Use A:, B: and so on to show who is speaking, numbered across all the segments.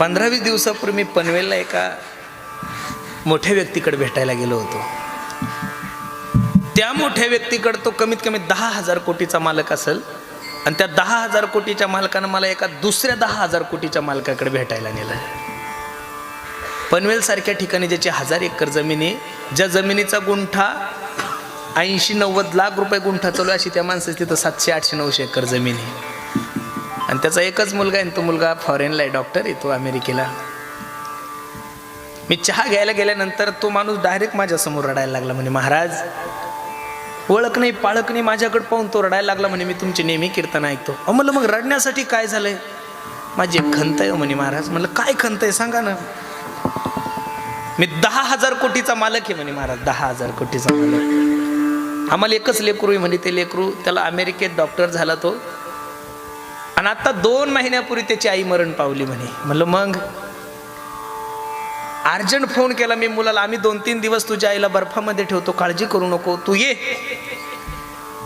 A: पंधरा वीस दिवसापूर्वी मी पनवेलला एका मोठ्या व्यक्तीकडे भेटायला गेलो होतो. त्या मोठ्या व्यक्तीकडे तो कमीत कमी दहा हजार कोटीचा मालक असेल आणि त्या दहा हजार कोटीच्या मालकानं मला एका दुसऱ्या दहा हजार कोटीच्या मालकाकडे भेटायला नेलं. पनवेलसारख्या ठिकाणी ज्याची हजार एकर जमीन आहे ज्या जमिनीचा गुंठा ऐंशी नव्वद लाख रुपये गुंठा चालू अशी त्या माणसाची तिथं सातशे आठशे नऊशे एकर जमीन आहे. आणि त्याचा एकच मुलगा आहे तो मुलगा फॉरेनला आहे डॉक्टर येतो अमेरिकेला. मी चहा घ्यायला गेल्यानंतर तो माणूस डायरेक्ट माझ्यासमोर रडायला लागला म्हणे महाराज ओळख नाही पाळख नाही माझ्याकडे पाहून तो रडायला लागला म्हणे मी तुमची नेहमी कीर्तन ऐकतो. अहो म्हणलं मग रडण्यासाठी काय झालंय? माझी एक खंत आहे हो म्हणे महाराज. म्हणलं काय खंत आहे? सांगा ना. मी दहा हजार कोटीचा मालक आहे म्हणे महाराज दहा हजार कोटीचा मालक. आम्हाला एकच लेकरू आहे म्हणे ते लेकरू त्याला अमेरिकेत डॉक्टर झाला तो. आणि आता दोन महिन्यापूर्वी त्याची आई मरण पावली म्हणे. म्हणलं मग? अर्जंट फोन केला मी मुलाला. आम्ही दोन तीन दिवस तुझ्या आईला बर्फामध्ये ठेवतो. काळजी करू नको. तू ये.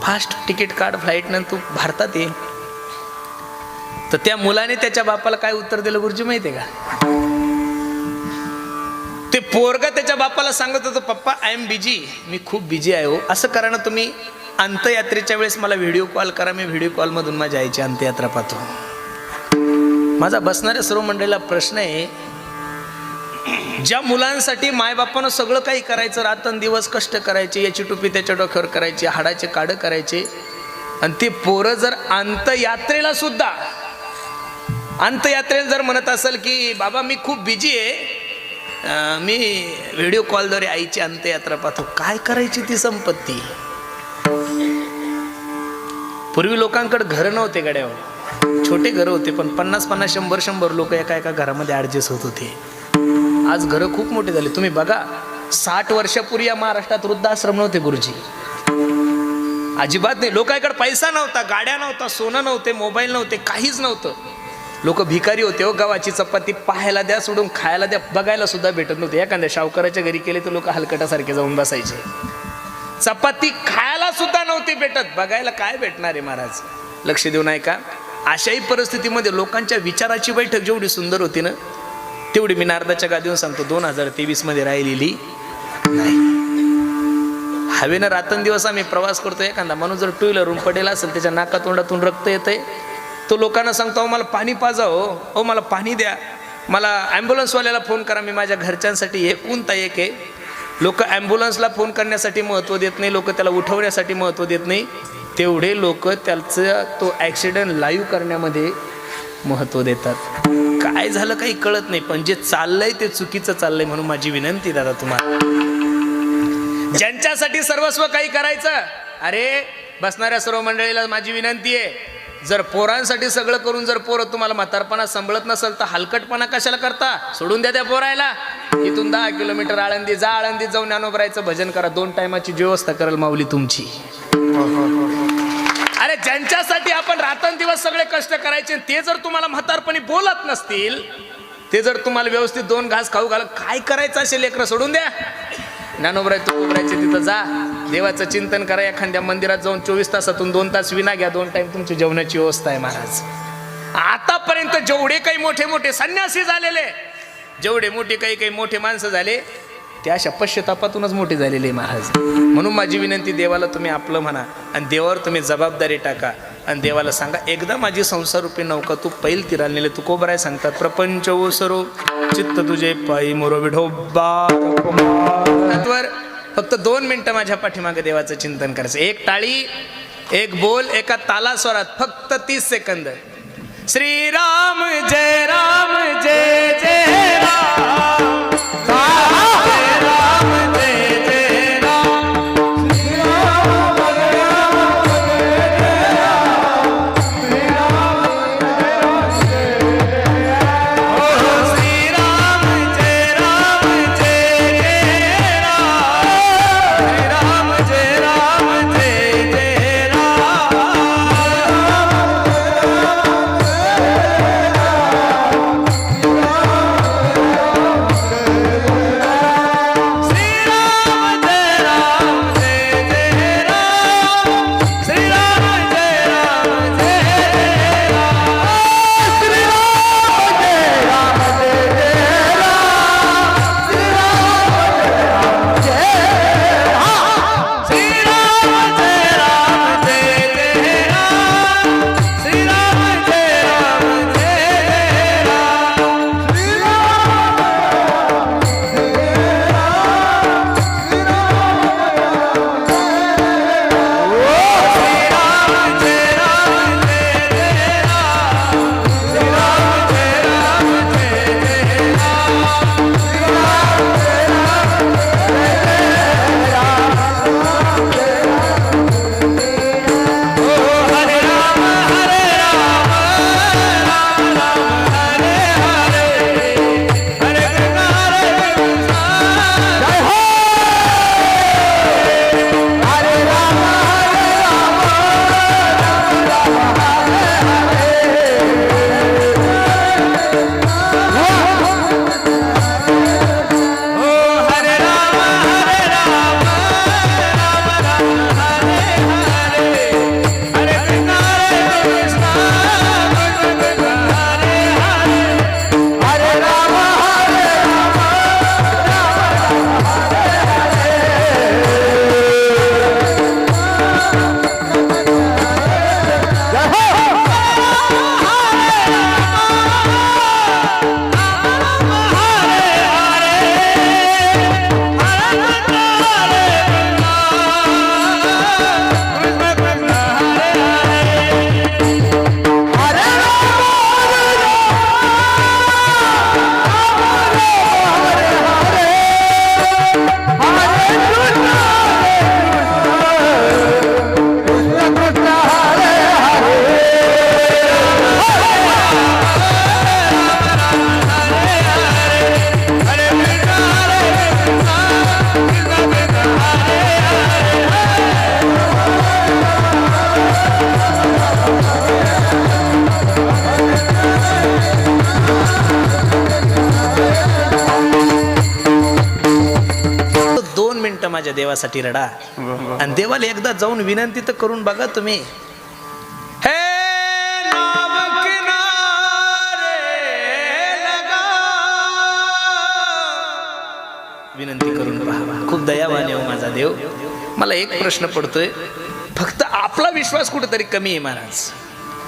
A: फास्ट तिकीट काढ फ्लाईटनं तू भारतात ये. तर त्या मुलाने त्याच्या बापाला काय उत्तर दिलं गुरुजी माहिती आहे का? ते पोरगा त्याच्या बापाला सांगत होतं पप्पा आय एम बिजी मी खूप बिजी आहे हो. असं करा ना तुम्ही अंत्ययात्रेच्या वेळेस मला व्हिडिओ कॉल करा. मी व्हिडिओ कॉलमधून माझ्या आईची अंत्ययात्रा पाहतो. माझा बसणाऱ्या सर्व मंडळीला प्रश्न आहे ज्या मुलांसाठी मायबापानं सगळं काही करायचं रातन दिवस कष्ट करायचे याची टोपी त्याच्या डोक्यावर करायची हाडाचे काडं करायचे आणि ते पोरं जर अंतयात्रेला सुद्धा अंतयात्रेला जर म्हणत असेल की बाबा मी खूप बिजी आहे मी व्हिडिओ कॉलद्वारे आईची अंत्ययात्रा पाहतो. काय करायची ती संपत्ती? पूर्वी लोकांकडे घरं नव्हते गड्यावर. छोटे घरं होते पण पन्नास पन्नास शंभर शंभर लोक एका एका घरामध्ये ॲडजस्ट होत होते. आज घरं खूप मोठे झाले. तुम्ही बघा साठ वर्षापूर्वी या महाराष्ट्रात वृद्धाश्रम नव्हते गुरुजी. अजिबात नाही. लोकांकडे पैसा नव्हता गाड्या नव्हता सोनं नव्हते मोबाईल नव्हते काहीच नव्हतं. लोक भिकारी होते हो गव्हाची चपाती पाहायला द्या सोडून खायला द्या बघायला सुद्धा भेटत नव्हते. एखाद्या शावकाराच्या घरी केले तर लोक हलकटासारखे जाऊन बसायचे. चपाती खायला सुद्धा नव्हती भेटत. बघायला काय भेटणार आहे महाराज? लक्ष देऊ नाही का अशाही परिस्थितीमध्ये लोकांच्या विचाराची बैठक जेवढी सुंदर होती ना तेवढी मी नारदाच्या गादीवर सांगतो दोन हजार तेवीसमध्ये राहिलेली नाही. हवेनं रात्रंदिवस आम्ही प्रवास करतो एखादा. माणूस जर टू व्हीलरहून पडेल असेल त्याच्या नाकातोंडातून रक्त येतंय. तो लोकांना सांगतो अहो मला पाणी पाजा हो. अहो मला पाणी द्या. मला ॲम्ब्युलन्सवाल्याला फोन करा. मी माझ्या घरच्यांसाठी एकूण ता एक आहे. लोक ॲम्ब्युलन्सला फोन करण्यासाठी महत्त्व देत नाही लोक त्याला उठवण्यासाठी महत्त्व देत नाही. तेवढे लोक त्याचं तो ॲक्सिडेंट लाईव्ह करण्यामध्ये महत्त्व देतात. काय झालं काही कळत नाही पण जे चाललंय ते चुकीचं चाललंय म्हणून माझी विनंती दादा तुम्हाला. ज्यांच्यासाठी सर्वस्व काही करायचं अरे बसणाऱ्या सर्व मंडळीला माझी विनंती आहे जर पोरांसाठी सगळं करून जर पोरं तुम्हाला म्हातारपणा संभळत नसेल तर हलकटपणा कशाला करता? सोडून द्या त्या पोरायला. इथून दहा किलोमीटर आळंदी जा आळंदी जाऊन ज्ञानोबरायचं भजन करा. दोन टायमाची व्यवस्था करेल माऊली तुमची. अरे ज्यांच्यासाठी आपण रात्रंदिवस सगळे कष्ट करायचे ते जर तुम्हाला म्हातारपणी बोलत नसतील ते जर तुम्हाला व्यवस्थित दोन घास खाऊ घाल काय करायचं असेल लेकरं सोडून द्या? ज्ञानोबराय तुकोबरायचे तिथं जा. देवाचं चिंतन करा एखाद्या मंदिरात जाऊन चोवीस तासातून दोन तास विना घ्या दोन टाइम तुमची जेवणाची व्यवस्था आहे महाराज. आतापर्यंत जेवढे काही मोठे मोठे संन्यासी झालेले जेवढे मोठे काही काही मोठे माणसं झाले ते अशा पश्चातापातूनच मोठे झालेले आहे महाराज. म्हणून माझी विनंती देवाला तुम्ही आपलं म्हणा आणि देवावर तुम्ही जबाबदारी टाका आणि देवाला सांगा एकदा माझी संसाररूपी नौका तू पैल तिराला नेले तू कोबराय सांगतात प्रपंच हो ओसरो चित्त तुझे पायी मोरो विढोबा फक्त दोन मिनटं माझ्या पाठीमागे देवाचं चिंतन करायचं. एक टाळी एक बोल एका ताला स्वरात फक्त तीस सेकंद. श्रीराम जय राम जय माझ्या देवासाठी रडा. आणि देवाला एकदा जाऊन विनंती तर करून बघा तुम्ही. हे नाव किनारे लगा. विनंती करून पहा खूप दयावान आहे हो माझा देव. मला एक प्रश्न पडतोय. फक्त आपला विश्वास कुठेतरी कमी आहे महाराज.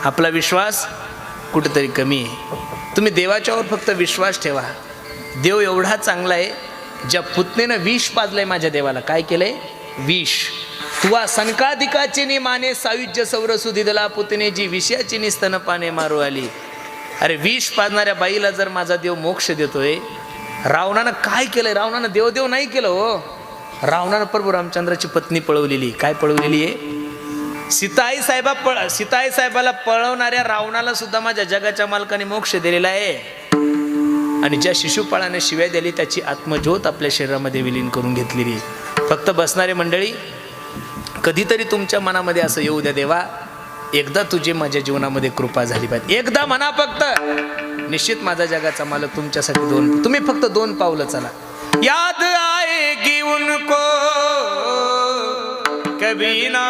A: आपला विश्वास कुठेतरी कमी आहे. तुम्ही देवाच्यावर फक्त विश्वास ठेवा. देव एवढा चांगला आहे ज्या पुतनेनं विष पाजलंय माझ्या देवाला काय केलंय? विष. तुवा सनकाधिकाची नि माने सायुज्य सौरसु दिदला पुतने जी विषयाची नि स्तनपाने मारू आली. अरे विष पाजणाऱ्या बाईला जर माझा देव मोक्ष देतोय रावणानं काय केलंय? रावणानं देवदेव नाही केलं हो. रावणानं प्रभू रामचंद्राची पत्नी पळवलेली. काय पळवलेली आहे? सीताई साहेबा पळ सीताई साहेबाला पळवणाऱ्या रावणाला सुद्धा माझ्या जगाच्या मालकाने मोक्ष दिलेला आहे. आणि ज्या शिशुपाळाने शिव्या दिली त्याची आत्मज्योत आपल्या शरीरामध्ये विलीन करून घेतलेली फक्त बसणारे मंडळी कधीतरी तुमच्या मनामध्ये असं येऊ द्या देवा एकदा तुझी माझ्या जीवनामध्ये कृपा झाली पाहिजे. एकदा म्हणा फक्त. निश्चित माझा जगाचा मालक तुमच्यासाठी दोन. तुम्ही फक्त दोन पावलं चला. याद आएगी उनको कभी ना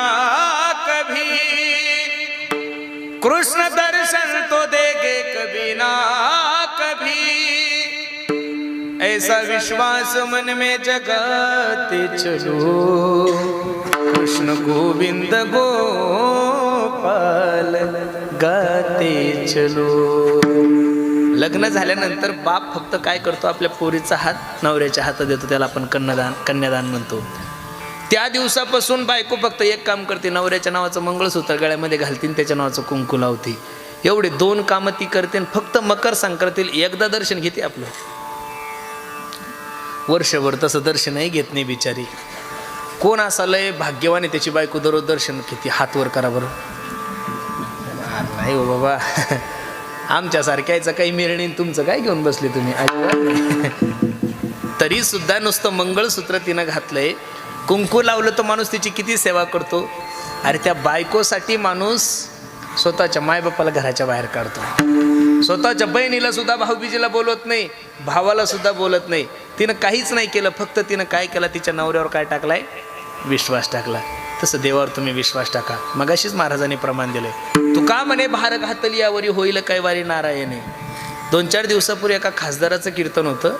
A: कभी कृष्ण ऐसा विश्वास मन में जगाते चलो। कृष्ण गोविंद गोपाल गाते चलो। लग्न झाल्यानंतर बाप फक्त काय करतो? आपल्या पोरीचा हात नवऱ्याच्या हातात देतो त्याला आपण कन्यादान कन्यादान म्हणतो. त्या दिवसापासून बायको फक्त एक काम करते नवऱ्याच्या नावाचं मंगळसूत्र गळ्यामध्ये घालतील त्याच्या नावाचं कुंकू लावते. एवढे दोन कामं ती करते आणि फक्त मकर संक्रांतील एकदा दर्शन घेते आपलं. वर्षभर तसं दर्शनही घेत नाही बिचारी. कोण असा लय भाग्यवाने त्याची बायको दररोज दर्शन किती हातवर करा बरं. नाही हो बाबा. आमच्यासारख्याचं काही मिरणी तुमचं काय घेऊन बसले तुम्ही? तरी सुद्धा नुसतं मंगळसूत्र तिनं घातलंय. कुंकू लावलं तर माणूस तिची किती सेवा करतो. अरे त्या बायकोसाठी माणूस स्वतःच्या मायबापाला घराच्या बाहेर काढतो. स्वतःच्या बहिणीला सुद्धा भाऊबीजीला बोलवत नाही भावाला सुद्धा बोलत नाही. तिनं काहीच नाही केलं फक्त तिनं काय केलं तिच्या नवऱ्यावर काय टाकलाय? विश्वास टाकला. तसं देवावर तुम्ही विश्वास टाका. मगाशीच महाराजांनी प्रमाण दिलंय. तू का म्हणे भार घातली यावरी होईल काय वारी नारायणे? दोन चार दिवसापूर्वी एका खासदाराचं कीर्तन होतं.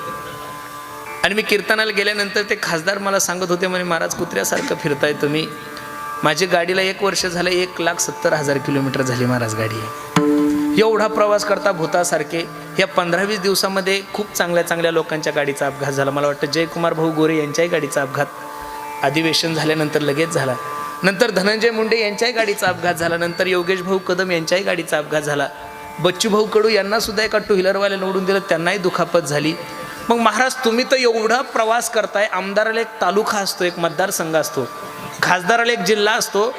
A: आणि मी कीर्तनाला गेल्यानंतर ते खासदार मला सांगत होते म्हणे महाराज कुत्र्यासारखं फिरताय तुम्ही. माझी गाडीला एक वर्ष झालं एक लाख सत्तर हजार किलोमीटर झाली महाराज गाडी एवढा प्रवास करता भूतासारखे. या पंधरा वीस दिवसामध्ये खूप चांगल्या चांगल्या लोकांच्या गाडीचा अपघात झाला. मला वाटतं जयकुमार भाऊ गोरे यांच्याही गाडीचा अपघात अधिवेशन झाल्यानंतर लगेच झाला. नंतर धनंजय मुंडे यांच्याही गाडीचा अपघात झाला. नंतर योगेश भाऊ कदम यांच्याही गाडीचा अपघात झाला. बच्चू भाऊ कडू यांना सुद्धा एका टू व्हीलरवाल्या निवडून दिलं. त्यांनाही दुखापत झाली. मग महाराज तुम्ही तर एवढा प्रवास करताय. आमदाराला एक तालुका असतो एक मतदारसंघ असतो. खासदाराला एक जिल्हा असतो.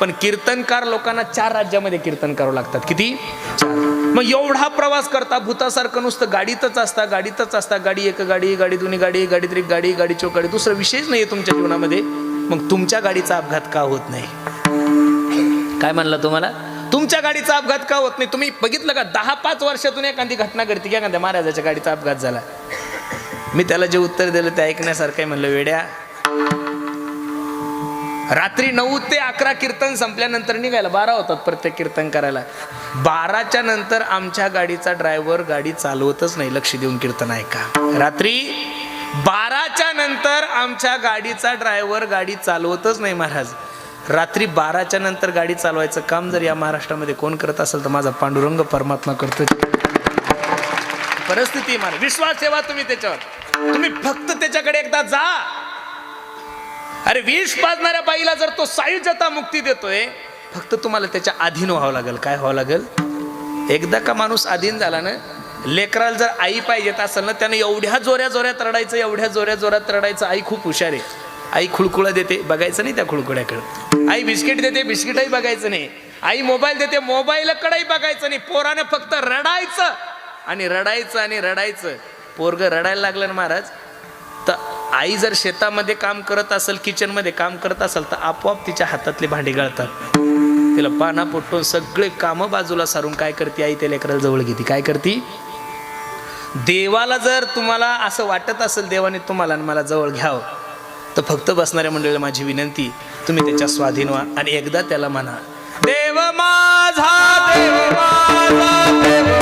A: पण कीर्तनकार लोकांना चार राज्यामध्ये कीर्तन करावं लागतात. किती? मग एवढा प्रवास करता भूतासारखं नुसतं गाडीतच असता गाडीतच असता गाडी एक गाडी गाडी दोन्ही गाडी गाडी तरी गाडी गाडी चौक गाडी दुसरा विषयच नाही तुमच्या जीवनामध्ये. मग तुमच्या गाडीचा अपघात का होत नाही? काय म्हणलं तुम्हाला? तुमच्या गाडीचा अपघात का होत नाही? तुम्ही बघितलं का? दहा पाच वर्षातून एखादी घटना घडते की एखाद्या महाराजाच्या गाडीचा अपघात झाला. मी त्याला जे उत्तर दिलं ते ऐकण्यासारखं म्हणलं वेड्या रात्री नऊ ते अकरा कीर्तन संपल्यानंतर निघायला बारा होतात प्रत्येक कीर्तन करायला. बाराच्या नंतर आमच्या गाडीचा ड्रायव्हर गाडी चालवतच नाही. लक्ष देऊन कीर्तन ऐका. रात्री बाराच्या नंतर आमच्या गाडीचा ड्रायव्हर गाडी चालवतच नाही महाराज. रात्री बाराच्या नंतर गाडी चालवायचं काम जर या महाराष्ट्रामध्ये कोण करत असेल तर माझा पांडुरंग परमात्मा करतो परिस्थिती मला विश्वास ठेवा तुम्ही त्याच्यावर. तुम्ही फक्त त्याच्याकडे एकदा जा. अरे विष पाजणाऱ्या बाईला जर तो सायुजता मुक्ती देतोय फक्त तुम्हाला त्याच्या अधीन व्हावं लागेल. काय व्हावं लागेल? एकदा का माणूस अधीन झाला ना लेकराला जर आई पाहिजेत असेल ना त्यानं एवढ्या जोऱ्या जोऱ्यात रडायचं एवढ्या जोऱ्या जोऱ्यात रडायचं आई खूप हुशार आहे. आई खुळकुळा देते बघायचं नाही त्या खुळकुळ्याकडे आई बिस्किट देते बिस्किटही बघायचं नाही. आई मोबाईल देते मोबाईलकडेही बघायचं नाही. पोरानं फक्त रडायचं आणि रडायचं आणि रडायचं. पोरग रडायला लागलं ना महाराज तर आई जर शेतामध्ये काम करत असेल किचनमध्ये काम करत असेल तर आपोआप तिच्या हातातले भांडी गळतात. तिला पाना पुटून सगळे कामं बाजूला सारून काय करते आई? त्या लेकराला जवळ घेते. काय करते? देवाला जर तुम्हाला असं वाटत असेल देवाने तुम्हाला आणि मला जवळ घ्यावं तर तर फक्त बसणाऱ्या मंडळीला माझी विनंती तुम्ही त्याच्या स्वाधीन व्हा आणि एकदा त्याला म्हणा देव माझा देव माझा देव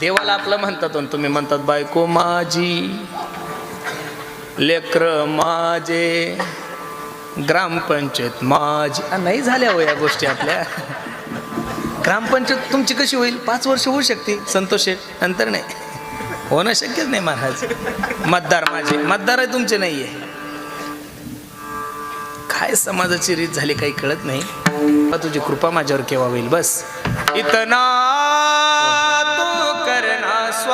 A: देवाला आपलं म्हणतात आणि तुम्ही म्हणतात बायको माझी लेकर माझे ग्रामपंचायत माझी. नाही झाल्या हो या गोष्टी आपल्या. ग्रामपंचायत तुमची कशी होईल? पाच वर्ष होऊ शकते. संतोष नंतर नाही. होणं शक्यच नाही महाराज. मतदार माझे. मतदार तुमचे नाही आहे काय समाजाची रीत झाली काही कळत नाही. तुझी कृपा माझ्यावर केव्हा होईल? बस. इतना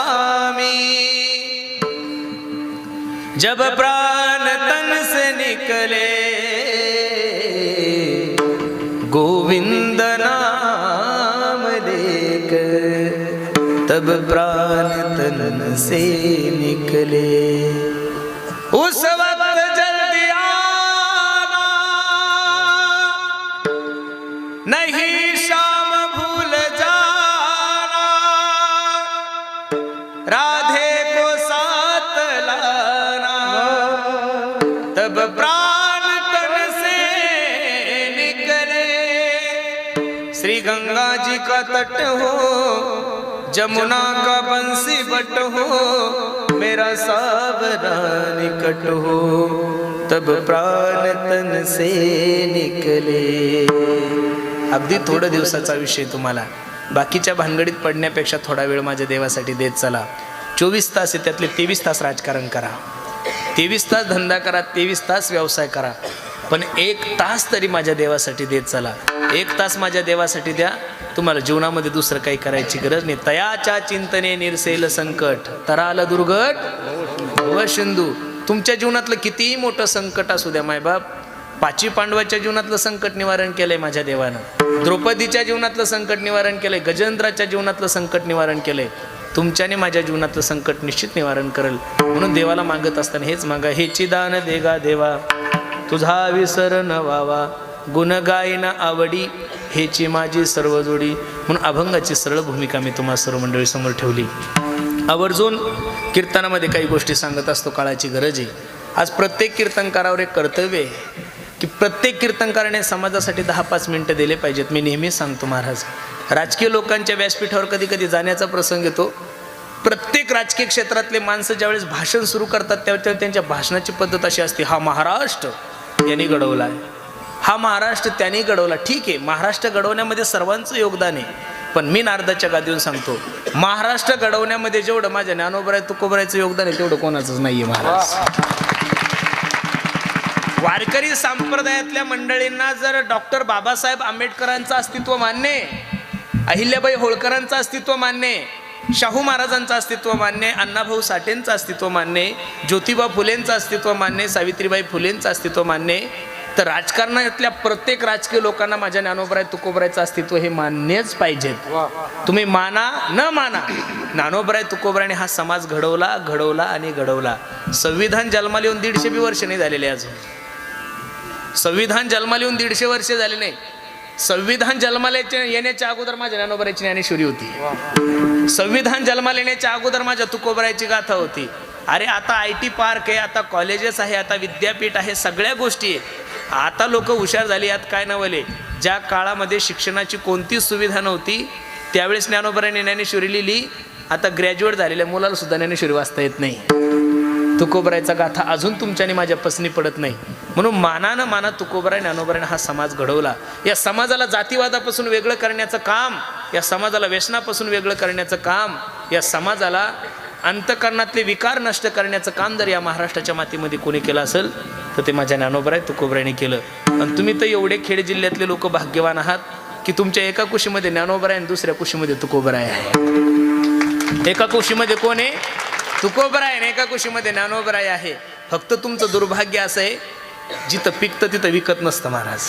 A: स्वामी। जब प्राण तन से निकले गोविंद नाम लेकर तब प्राण तन से निकले। तट हो जमुना का बंसी बट हो मेरा सावरा निकट हो तब प्राण तन से निकले। अगदी थोडं दिवसाचा विषय तुम्हाला. बाकीच्या भानगडीत पडण्यापेक्षा थोडा वेळ माझ्या देवासाठी देत चला. चोवीस तास आहे त्यातले तेवीस तास राजकारण करा. तेवीस तास धंदा करा तेवीस तास व्यवसाय करा. पण एक तास तरी माझ्या देवासाठी देत चला. एक तास माझ्या देवासाठी द्या. तुम्हाला जीवनामध्ये दुसरं काही करायची गरज नाही. तयाच्या चिंतने निरसेल संकट. तराला दुर्गट. व सिंधू. तुमच्या जीवनातलं कितीही मोठं संकट असू द्या मायबाप पाची पांडवाच्या जीवनातलं संकट निवारण केलंय माझ्या देवानं. द्रौपदीच्या जीवनातलं संकट निवारण केलंय. गजेंद्राच्या जीवनातलं संकट निवारण केलंय. तुमच्याने माझ्या जीवनातलं संकट निश्चित निवारण करेल. म्हणून देवाला मागत असताना हेच मागा. हेची दान देगा देवा. तुझा विसर न व्हावा गुणगायन आवडी हेची माझी सर्व जोडी. म्हणून अभंगाची सरळ भूमिका मी तुम्हा सर्व मंडळी समोर ठेवली. आवर्जून कीर्तनामध्ये काही गोष्टी सांगत असतो काळाची गरज आहे. आज प्रत्येक कीर्तनकारावर एक कर्तव्य आहे की प्रत्येक कीर्तनकाराने समाजासाठी दहा पाच मिनटं दिले पाहिजेत. मी नेहमीच सांगतो महाराज राजकीय लोकांच्या व्यासपीठावर कधी कधी जाण्याचा प्रसंग येतो. प्रत्येक राजकीय क्षेत्रातले माणसं ज्यावेळेस भाषण सुरू करतात त्यावेळेस त्यांच्या भाषणाची पद्धत अशी असते हा महाराष्ट्र. यांनी घडवला आहे हा महाराष्ट्र त्यांनी घडवला. ठीक आहे महाराष्ट्र घडवण्यामध्ये सर्वांचं योगदान आहे. पण मी नारदाच्या गादीवर सांगतो महाराष्ट्र घडवण्यामध्ये जेवढं माझ्या ज्ञानोबराय तुकोबरायचं योगदान आहे तेवढं कोणाचंच नाही आहे महाराज. वारकरी संप्रदायातल्या मंडळींना जर डॉक्टर बाबासाहेब आंबेडकरांचं अस्तित्व मान्य अहिल्याबाई होळकरांचं अस्तित्व मान्य शाहू महाराजांचं अस्तित्व मान्य आहे अण्णाभाऊ साठेंचं अस्तित्व मान्य आहे ज्योतिबा फुलेंचं अस्तित्व मान्य आहे सावित्रीबाई फुलेंचं अस्तित्व मान्य. आहे तर राजकारणातल्या प्रत्येक राजकीय लोकांना माझ्या ज्ञानोबराय तुकोबरायचं अस्तित्व हे मान्यच पाहिजेत. तुम्ही माना न माना ज्ञानोबराय तुकोबरायने हा समाज घडवला घडवला आणि घडवला. संविधान जन्माला येऊन दीडशे बी वर्ष नाही झालेले अजून. संविधान जन्माला येऊन दीडशे वर्ष झाले नाही. संविधान जन्माला येच्या- येण्याच्या अगोदर माझ्या ज्ञानोबरायची ज्ञानेश्वरी होती. संविधान जन्माला येण्याच्या अगोदर माझ्या तुकोबरायची गाथा होती. अरे आता आय टी पार्क आहे आता कॉलेजेस आहे आता विद्यापीठ आहे सगळ्या गोष्टी आहे. आता लोक हुशार झाली यात काय नवले ज्या काळामध्ये शिक्षणाची कोणतीच सुविधा नव्हती त्यावेळेस ज्ञानोबरायने ज्ञानेश्वरी लिहिली. आता ग्रॅज्युएट झालेल्या मुलाला सुद्धा ज्ञानेश्वरी वाचता येत नाही. तुकोबरायचा गाथा अजून तुमच्याने माझ्या पसनी पडत नाही. म्हणून मानानं माना तुकोबराय ज्ञानोबरायने हा समाज घडवला. या समाजाला जातीवादापासून वेगळं करण्याचं काम या समाजाला व्यसनापासून वेगळं करण्याचं काम या समाजाला अंतकरणातले विकार नष्ट करण्याचं काम जर या महाराष्ट्राच्या मातीमध्ये कोणी केलं असेल तर ते माझ्या ज्ञानोबराय तुकोबरायने केलं. आणि तुम्ही तर एवढे खेड जिल्ह्यातले लोक भाग्यवान आहात की तुमच्या एका कुशीमध्ये ज्ञानोबराय आणि दुसऱ्या कुशीमध्ये तुकोबराय आहे. एका कुशीमध्ये कोण आहे? तुकोबराय आणि एका कुशीमध्ये ज्ञानोबराय आहे. फक्त तुमचं दुर्भाग्य असं आहे जिथं पिकतं तिथं विकत नसतं महाराज.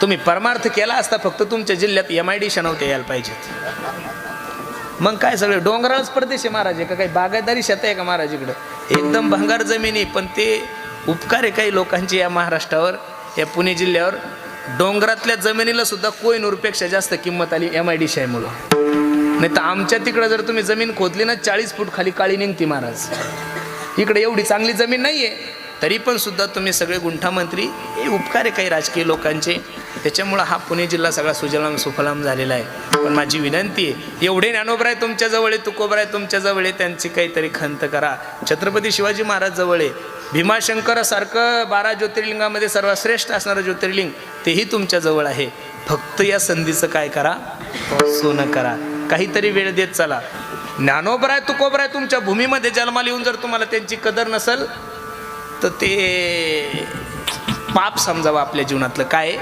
A: तुम्ही परमार्थ केला असता फक्त तुमच्या जिल्ह्यात एम आय डी शनवते यायला पाहिजेत. मग काय सगळे? डोंगराळच प्रदेश आहे महाराज आहे का काही बागायदारी शेत आहे का महाराज इकडं? एकदम भंगार जमिनी पण ते उपकार आहे काही लोकांचे या महाराष्ट्रावर या पुणे जिल्ह्यावर. डोंगरातल्या जमिनीला सुद्धा कोयनूरपेक्षा जास्त किंमत आली एम आय डी शाहीमुळं. नाही तर आमच्या तिकडं जर तुम्ही जमीन खोदली ना चाळीस फूट खाली काळी निघती महाराज. इकडे एवढी चांगली जमीन नाही आहे तरी पण सुद्धा तुम्ही सगळे गुंठामंत्री हे उपकार आहे काही राजकीय लोकांचे. त्याच्यामुळं हा पुणे जिल्हा सगळा सुजलाम सुफलाम झालेला आहे. पण माझी विनंती आहे एवढे ज्ञानोबराय तुमच्याजवळ आहे तुकोबराय तुमच्याजवळ आहे त्यांची काहीतरी खंत करा. छत्रपती शिवाजी महाराज जवळ आहे. भीमाशंकरासारखं बारा ज्योतिर्लिंगामध्ये सर्वश्रेष्ठ असणारं ज्योतिर्लिंग तेही तुमच्याजवळ आहे. फक्त या संधीचं काय करा? सोनं करा. काहीतरी वेळ देत चला. ज्ञानोबराय तुकोबराय तुमच्या भूमीमध्ये जन्माला येऊन जर तुम्हाला त्यांची कदर नसेल तर ते पाप समजावं आपल्या जीवनातलं. काय?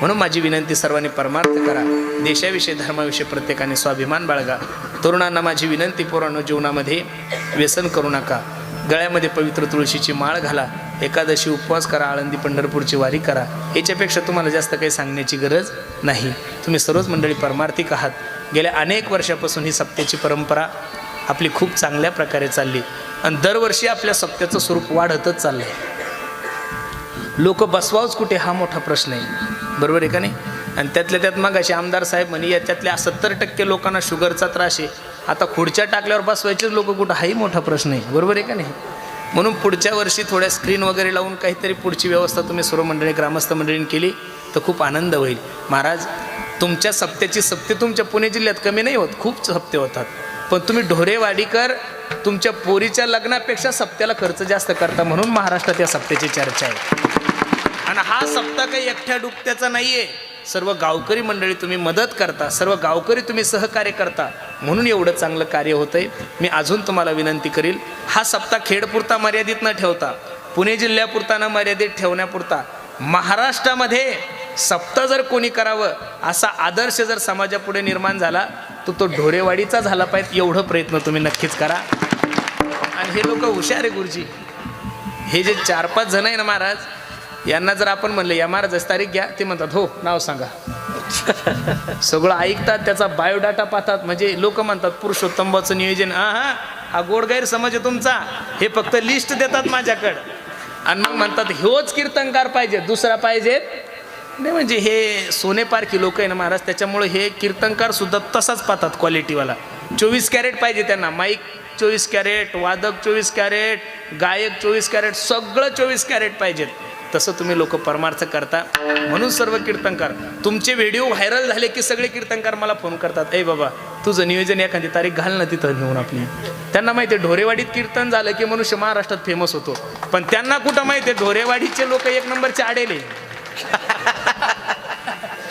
A: म्हणून माझी विनंती सर्वांनी परमार्थ करा. देशाविषयी धर्माविषयी प्रत्येकाने स्वाभिमान बाळगा. तरुणांना माझी विनंती पोरांनो जीवनामध्ये व्यसन करू नका. गळ्यामध्ये पवित्र तुळशीची माळ घाला. एकादशी उपवास करा. आळंदी पंढरपूरची वारी करा. याच्यापेक्षा तुम्हाला जास्त काही सांगण्याची गरज नाही. तुम्ही सर्वच मंडळी परमार्थिक आहात. गेल्या अनेक वर्षापासून ही सप्त्याची परंपरा आपली खूप चांगल्या प्रकारे चालली. आणि दरवर्षी आपल्या सत्याचं स्वरूप वाढतच चाललं आहे लोक बसवावच कुठे हा मोठा प्रश्न आहे. बरोबर आहे का नाही? आणि त्यातल्या त्यात मग असे आमदार साहेब म्हणे याच्यातल्या सत्तर टक्के लोकांना शुगरचा त्रास आहे. आता खुर्च्या टाकल्यावर बसवायचेच लोक कुठं? हाही मोठा प्रश्न आहे. बरोबर आहे का नाही? म्हणून पुढच्या वर्षी थोड्या स्क्रीन वगैरे लावून काहीतरी पुढची व्यवस्था तुम्ही सर्व मंडळी ग्रामस्थ मंडळीने केली तर खूप आनंद होईल. महाराज तुमच्या सप्त्याची सप्ते तुमच्या पुणे जिल्ह्यात कमी नाही होत खूप सप्ते होतात. पण तुम्ही ढोरेवाडीकर तुमच्या पोरीच्या लग्नापेक्षा सप्त्याला खर्च जास्त करता म्हणून महाराष्ट्रात या सप्त्याची चर्चा आहे. आणि हा सप्ता काही एकट्या डुकत्याचा आहे सर्व गावकरी मंडळी तुम्ही मदत करता सर्व गावकरी तुम्ही सहकार्य करता म्हणून एवढं चांगलं कार्य होतंय. मी अजून तुम्हाला विनंती करील हा सप्ताह खेडपुरता मर्यादित न ठेवता पुणे जिल्ह्यापुरता न मर्यादित ठेवण्यापुरता महाराष्ट्रामध्ये सप्ताह जर कोणी करावं असा आदर्श जर समाजापुढे निर्माण झाला तर तो ढोरेवाडीचा झाला पाहिजे एवढं प्रयत्न तुम्ही नक्कीच करा. आणि हे लोक हुशार आहे गुरुजी. हे जे चार पाच जण आहे ना महाराज यांना जर आपण म्हणलं या महाराजाची तारीख घ्या ते म्हणतात हो नाव सांगा. सगळं ऐकतात त्याचा बायोडाटा पाहतात. म्हणजे लोक म्हणतात पुरुषोत्तमाचं नियोजन. हा हा हा गोड गैरसमज आहे तुमचा. हे फक्त लिस्ट देतात माझ्याकडं. आणि मग म्हणतात ह्योच कीर्तनकार पाहिजे दुसरा पाहिजे नाही म्हणजे हे सोनेपारखी लोक आहे ना महाराज त्याच्यामुळे हे कीर्तनकार सुद्धा तसाच पाहतात क्वालिटीवाला चोवीस कॅरेट पाहिजे त्यांना. माईक चोवीस कॅरेट वादक चोवीस कॅरेट गायक चोवीस कॅरेट सगळं चोवीस कॅरेट पाहिजेत. तसं तुम्ही लोक परमार्थ करता. म्हणून सर्व कीर्तनकार तुमचे व्हिडिओ व्हायरल झाले की सगळे कीर्तनकार मला फोन करतात. ए बाबा तुझं नियोजन एखादी तारीख घाल ना तिथं घेऊन आपली. त्यांना माहिती आहे ढोरेवाडीत कीर्तन झालं की मनुष्य महाराष्ट्रात फेमस होतो. पण त्यांना कुठं माहिती आहे ढोरेवाडीचे लोक एक नंबरचे आडेले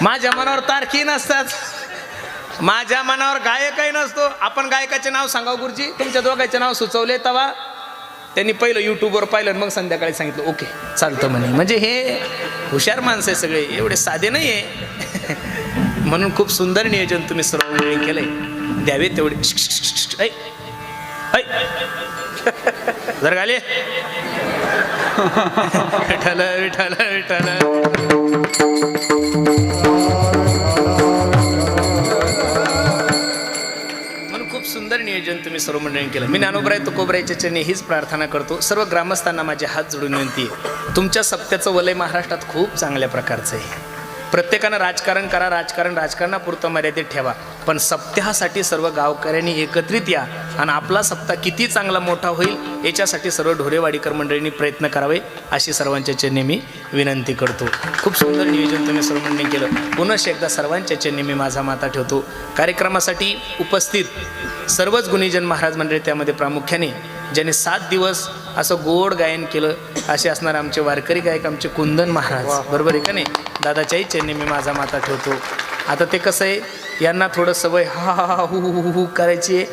A: माझ्या मनावर तारखी नसतात. माझ्या मनावर गायकही नसतो. आपण गायकाचे नाव सांगा गुरुजी? तुमच्या दोघांचे नाव सुचवले तवा. त्यांनी पहिलं यूट्यूबवर पाहिलं मग संध्याकाळी सांगितलं ओके चालतं म्हणे. म्हणजे हे हुशार माणसं आहे सगळे. एवढे साधे नाही आहे. म्हणून खूप सुंदर नियोजन तुम्ही सर्व वेळी केलंय. द्यावे तेवढे. ऐ, जर घाले विठाल विठाल विठाल म्हणून खूप सुंदर नियोजन तुम्ही सर्व मंडळी केलं. मी नानोबराय तुकोबरायच्या चरणी हीच प्रार्थना करतो. सर्व ग्रामस्थांना माझे हात जोडून विनंती आहे. तुमच्या सप्त्याचं वलय महाराष्ट्रात खूप चांगल्या प्रकारचं आहे. प्रत्येकानं राजकारण करा राजकारण राजकारणापुरतं मर्यादित ठेवा. पण सप्त्यासाठी सर्व गावकऱ्यांनी एकत्रित या आणि आपला सप्ताह किती चांगला मोठा होईल याच्यासाठी सर्व ढोरेवाडीकर मंडळींनी प्रयत्न करावे अशी सर्वांच्या चरणी मी विनंती करतो. खूप सुंदर नियोजन तुम्ही सर्व मंडळी केलं. पुनश्च एकदा सर्वांच्या चरणी मी माझा माता ठेवतो. कार्यक्रमासाठी उपस्थित सर्वच गुणीजन महाराज मंडळी त्यामध्ये प्रामुख्याने ज्यांनी सात दिवस असं गोड गायन केलं असे असणार आमचे वारकरी गायक आमचे कुंदन महाराज. बरोबर आहे का नाही? दादाच्याही चरणी मी माझा माता ठेवतो. आता ते कसं आहे यांना थोडं सवय हा हा हा हु हु हु करायची आहे.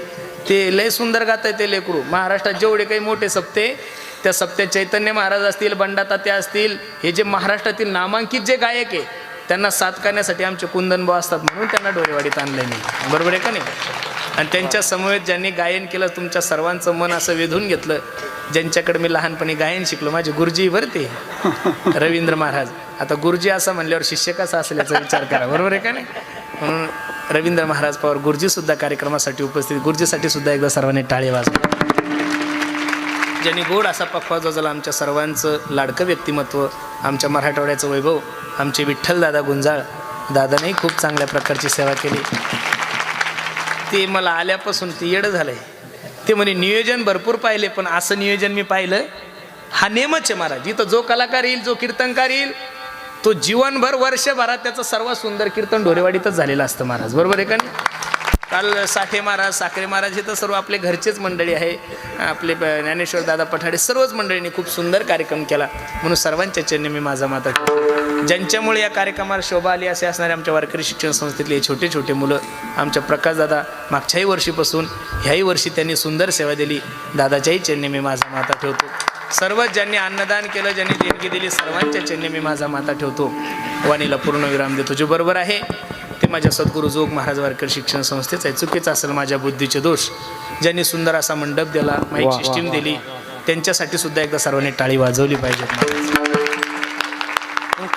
A: ते लय सुंदर गात आहे ते लेकरू. महाराष्ट्रात जेवढे काही मोठे सप्ते त्या सप्ते चैतन्य महाराज असतील बंडातात्या असतील हे जे महाराष्ट्रातील नामांकित जे गायक आहे त्यांना साथ करण्यासाठी आमचे कुंदनभाऊ असतात म्हणून त्यांना डोरेवाडीत आणलं मी. बरोबर आहे का नाही? आणि त्यांच्या समवेत ज्यांनी गायन केलं तुमच्या सर्वांचं मन असं वेधून घेतलं. ज्यांच्याकडे मी लहानपणी गायन शिकलो माझे गुरुजी बरं ते रवींद्र महाराज. आता गुरुजी असं म्हणल्यावर शिष्य कसा असेल याचा विचार करा बरोबर आहे का नाही? म्हणून रवींद्र महाराज पवार गुरुजीसुद्धा कार्यक्रमासाठी उपस्थित गुरुजीसाठी सुद्धा एकदा सर्वांनी टाळे वाजवा. ज्यांनी गोड असा पक्वा जोजला आमच्या सर्वांचं लाडकं व्यक्तिमत्व आमच्या मराठवाड्याचं वैभव आमचे विठ्ठलदादा गुंजाळ दादानेही खूप चांगल्या प्रकारची सेवा केली. ते मला आल्यापासून ते येडं झालंय. ते म्हणे नियोजन भरपूर पाहिले पण असं नियोजन मी पाहिलं हा नेमच आहे महाराज. इथं जो कलाकार येईल जो कीर्तनकार येईल तो जीवनभर वर्षभरात त्याचं सर्वात सुंदर कीर्तन ढोरेवाडीतच झालेलं असतं महाराज. बरोबर आहे का काल साठे महाराज साखरे महाराज हे तर सर्व आपले घरचेच मंडळी आहे. आपले ब- ज्ञानेश्वर दादा पठाडे सर्वच मंडळींनी खूप सुंदर कार्यक्रम केला. म्हणून सर्वांच्या चरणी मी माझा माता ज्यांच्यामुळे या कार्यक्रमाला शोभा आली असे असणारे आमच्या वारकरी शिक्षण संस्थेतले छोटे छोटे मुलं आमच्या प्रकाशदादा मागच्याही वर्षीपासून ह्याही वर्षी त्यांनी सुंदर सेवा दिली. दादाच्याही चरणी मी माझा माता ठेवतो. सर्वच ज्यांनी अन्नदान केलं ज्यांनी देणगी दिली सर्वांच्या चरणी मी माझा माता ठेवतो. वाणीला पूर्ण विराम देतो. जो बरोबर आहे ते माझ्या सद्गुरू जोग महाराज वारकर शिक्षण संस्थेचं आहे. चुकीचं असेल माझ्या बुद्धीचे दोष. ज्यांनी सुंदर असा मंडप दिला माईक सिस्टीम दिली त्यांच्यासाठी सुद्धा एकदा सर्वांनी टाळी वाजवली पाहिजे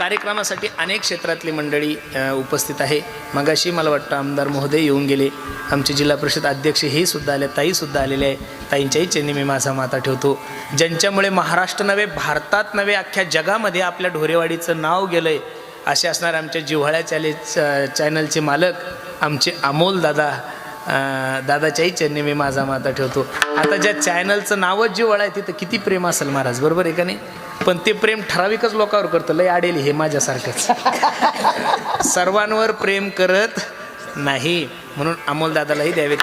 A: कार्यक्रमासाठी अनेक क्षेत्रातली मंडळी उपस्थित आहे. मगाशी मला वाटतं आमदार महोदय येऊन गेले. आमचे जिल्हा परिषद अध्यक्ष हे सुद्धा आले ताईसुद्धा आलेले आहे ताईंच्याही चेन्नी मी माझा माता ठेवतो. ज्यांच्यामुळे महाराष्ट्र नव्हे भारतात नव्हे अख्ख्या जगामध्ये आपल्या ढोरेवाडीचं नाव गेलं आहे असे असणारे आमच्या जिव्हाळ्या चॅले चॅनलचे मालक आमचे अमोल दादा दादाच्याही चेन्नी मी माझा माता ठेवतो. आता ज्या चॅनलचं नावच जिव्हाळा आहे तिथं किती प्रेम असेल महाराज बरोबर आहे का नाही? पण ते प्रेम ठराविकच लोकांवर करतं. लय आडेल हे माझ्यासारखंच. सर्वांवर प्रेम करत नाही. म्हणून अमोल दादालाही द्यावे.